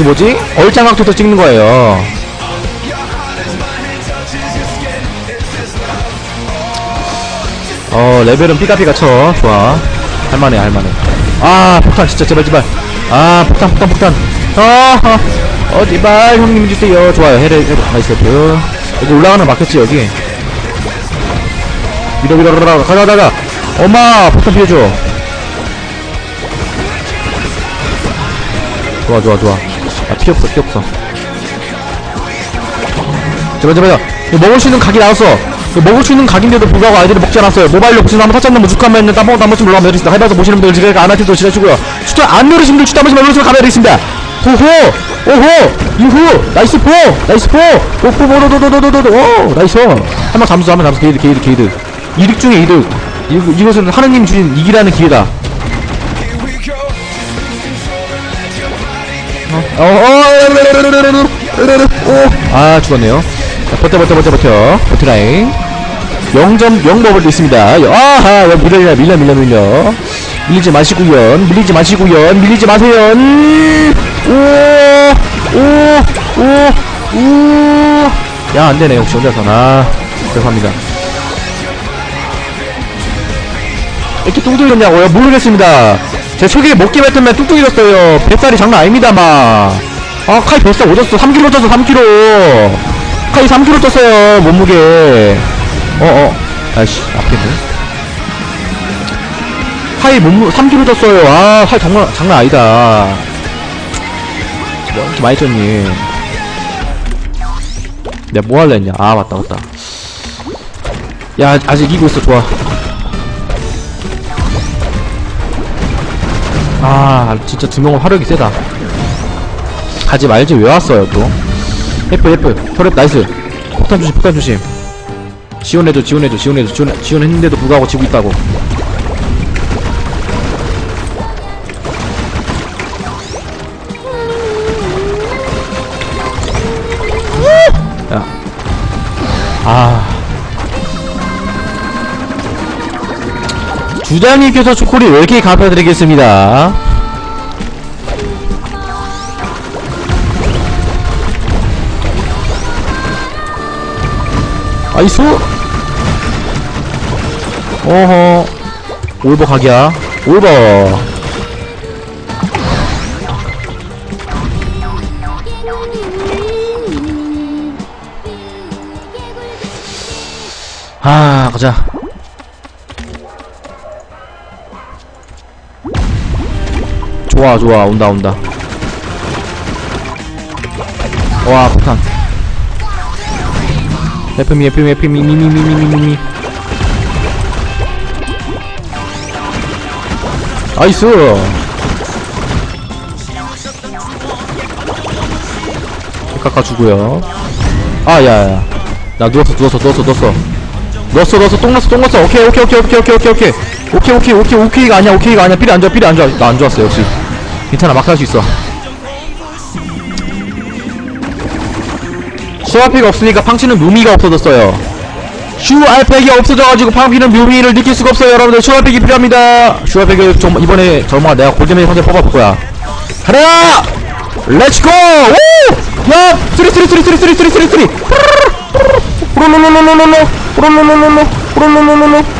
그 뭐지? 얼짱각도에서 찍는 거예요. 어 레벨은 삐까삐까 쳐. 좋아. 할만해 할만해. 아 폭탄 진짜 제발 제발. 아 폭탄 폭탄 폭탄. 아 어, 제발 형님 주세요. 좋아요. 헤레 헤레 나이스 헤드 여기 올라가는 거 막혔지 여기? 밀어 밀어 밀어 가자 가자. 엄마 폭탄 피해줘. 좋아 좋아 좋아 아피 없어 피 없어. 제발 제발. 먹을 수 있는 각이 나왔어. 먹을 수 있는 각인데도 불구하고 아이들이 먹지 않았어요. 모바일로 무슨 한번 타짜는 무죽하면 땀먹어도 한 번씩 물러가면 되겠습니다. 해봐서 보시는 분들 지금 안 하실도 지내주고요. 추천 안 누르신 분들 추천 한 번씩 눌러주시면 감사드리겠습니다. 호호! 오호! 유후! 나이스 포! 나이스 포! 오포 보도도도도도도 오 나이스. 한명 잠수 한명 잠수. 게이드 게이드 게이드 이득 중에 이득. 이것은 하느님 주신 이기라는 기회다 어, 어, 아, 죽었네요. 자, 버텨, 버텨, 버텨, 버텨. 버티라인. 0.0 버블도 있습니다. 아하, 야, 밀려, 밀려, 밀려, 밀려. 밀리지 마시구요. 밀리지 마시구요. 밀리지 마세요. 음, 오, 오, 오, 오. 야, 안 되네. 역시 혼자서. 아, 죄송합니다. 이렇게 뚱뚱해졌냐고요? 모르겠습니다. 제 속에 먹기 뱉으면 뚱뚱해졌어요. 뱃살이 장난 아닙니다, 막. 아, 카이 뱃살 오졌어. 3kg 쪘어, 3kg. 카이 3kg 쪘어요, 몸무게. 어, 어. 아이씨, 아프겠네. 카이 몸무, 3kg 쪘어요. 아, 카이 장난, 장난 아니다. 뭐, 이렇게 많이 쪘니? 내가 뭐 할래 했냐? 아, 맞다, 맞다. 야, 아직 이기고 있어, 좋아. 아 진짜 두 명은 화력이 세다. 가지 말지 왜 왔어요 또? F F 혈액 나이스. 폭탄 조심 폭탄 조심. 지원해줘 지원해줘 지원해줘 지원, 지원했는데도 불구하고 지고 있다고 주장님께서 초콜릿 10개 갚아드리겠습니다. 아이수! 어허. 올버 각이야. 올버. 아, 가자. 좋아 좋아. 온다 온다. 와 폭탄. FM이 FM이 FM이 미미미미미미 나이스! 깎아주고요. 아 야야. 나 누웠어 누웠어 누웠어 누웠어. 넣었어 넣었어. 똥 넣었어 똥 넣었어 오케이 오케이 오케이 오케이 오케이 오케이. 오케이 오케이 오케이 오케이가 아니야 오케이가 아니야. 필이 안 좋아 필이 안 좋아. 나 안 좋았어 역시 괜찮아 막할수 있어. 슈아팩이 없으니까 팡치는 묘미가 없어졌어요. 슈알팩이 없어져가지고 팡피는 묘미를 느낄 수가 없어요. 여러분들 슈알팩이 필요합니다. 슈알팩을 좀 이번에 정말 내가 골드맨 선제 뽑아볼 거야. 가라! 렛츠고 오! 야 쓰리 쓰리 쓰리 쓰리 쓰리 쓰리 쓰리 쓰리. 로로로로로로로 로로로로로로 로로로로로로 로로로로로